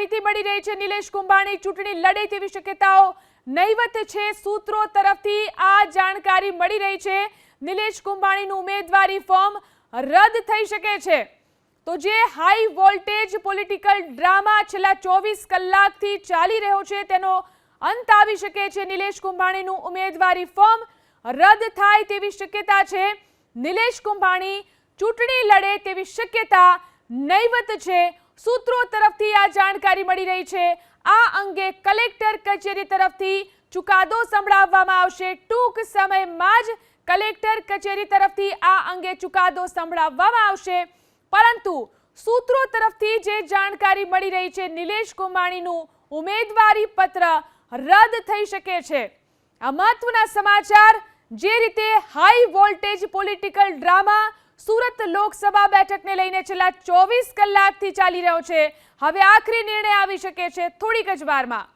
માહિતી મળી રહી છે, નિલેશ કુંભાણી ચૂંટણી લડે તેવી શક્યતાઓ નહીવત છે. સૂત્રો તરફથી આ જાણકારી મળી રહી છે. નિલેશ કુંભાણીનું ઉમેદવારી ફોર્મ રદ થઈ શકે છે. તો જે હાઈ વોલ્ટેજ પોલિટિકલ ડ્રામા છેલ્લા ચોવીસ કલાકથી ચાલી રહ્યો છે, તેનો અંત આવી શકે છે. નિલેશ કુંભાણીનું ઉમેદવારી ફોર્મ રદ થાય તેવી શક્યતા છે. નિલેશ કુંભાણી ચૂંટણી લડે તેવી શક્યતા નહીવત છે. સૂત્રો તરફથી આ જાણકારી મળી રહી છે. આ અંગે કલેક્ટર કચેરી તરફથી ચુકાદો સંભળાવવામાં આવશે. ટૂંક સમયમાં જ કલેક્ટર કચેરી તરફથી આ અંગે ચુકાદો સંભળાવવામાં આવશે. પરંતુ સૂત્રો તરફથી જે જાણકારી મળી રહી છે, નિલેશ કુમાણીનું ઉમેદવારી પત્ર રદ થઈ શકે છે. આ મહત્વના સમાચાર, જે રીતે high voltage political drama Surat Lok Sabha બેઠકને લઈને છેલ્લા ચોવીસ કલાકથી ચાલી રહ્યો છે. હવે આખરી નિર્ણય આવી શકે છે થોડીક જ વારમાં.